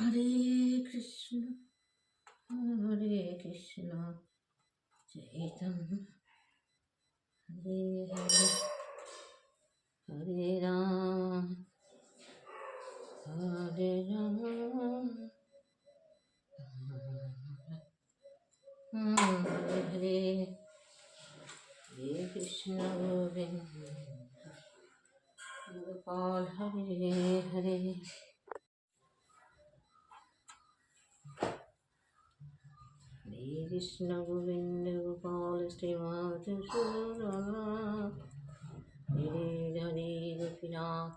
হরে কৃষ্ণ হরে কৃষ্ণ চৈতন্য হরে হরে হরে রাম হরে রাম হরে হরে হরে কৃষ্ণ গোবিন্দ গোপাল হরে হরে হরে কৃষ্ণ গোবিন্দ গোপাল শ্রীমত হরে গোপীনাথ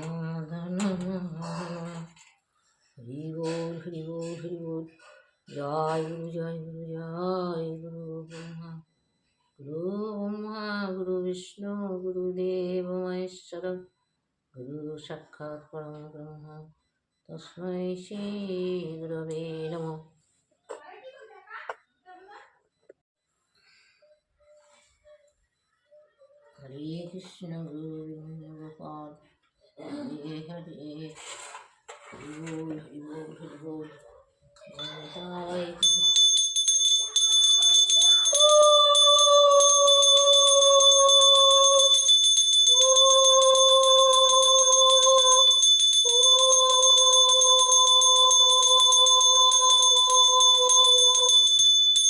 মদন হরি বল হরি বল হরি বল জয় গুরু জয় গুরু জয় গুরু ব্রহ্মা। গুরু ব্রহ্মা, গুরু বিষ্ণু গুরুদেব মহেশ্বর। গুরু সাক্ষাৎ পরম ব্রহ্ম। তস্मै শ্রী গুরবে নমঃ। হরে কৃষ্ণ গোপাল হরে হরে, হরি বল হরি বল হরি বল।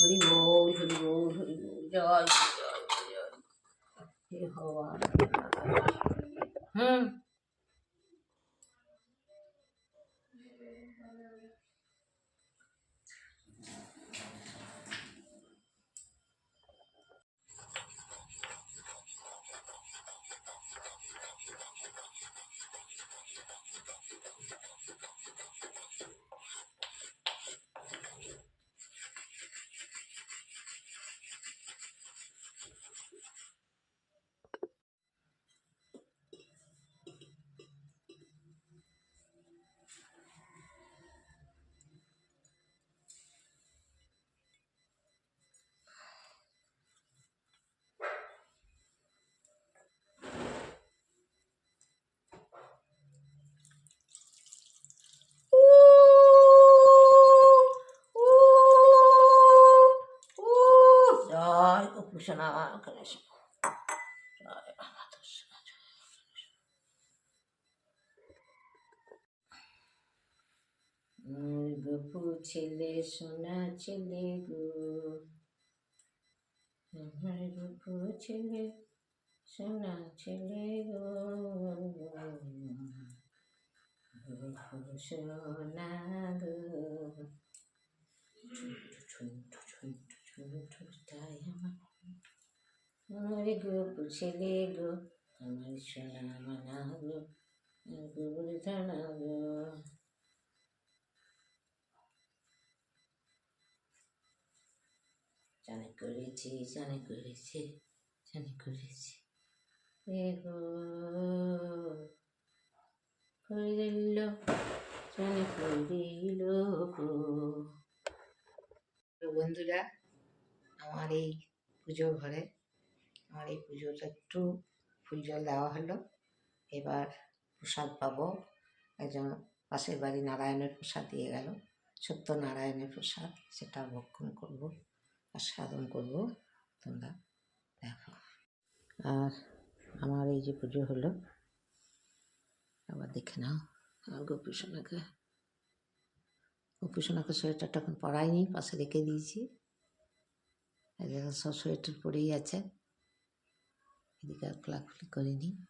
হরি বল হরি বল হরি বল জয় গুরু, জয় গুরু, জয় গুরু। মোর গপু ছেলে সোনা ছেলে গো। আমার গপু ছেলে সোনা ছেলে গো। গপু সোনা গো। ঝুন্টু ঝুন্টু ঝুন্টু তাই আমার আমার গপু ছেলে গো, আমার সোনা মানা গো গোবর ধানা গো। জানে করেছি জানে করেছি জানে করেছি। এগো করিল, জানে করিল বন্ধুরা, আমার এই পুজো ঘরে, আমার এই পুজোটা একটু ফুল জল দেওয়া হলো। এবার প্রসাদ পাবো। একজন পাশের বাড়ি নারায়ণের প্রসাদ দিয়ে গেল, সত্যনারায়ণের প্রসাদ, সেটা ভক্ষণ করব। সাধন করব। তোমরা দেখো। আর আমার এই যে পুজো হলো, আবার দেখে নাও। আমার গোপীসোনাকে গোপীসোনাকে সোয়েটারটা এখন পরাইনি, পাশে রেখে দিয়েছি। সব সোয়েটার পরেই আছে। এদিকে আর খোলাখুলি করিনি।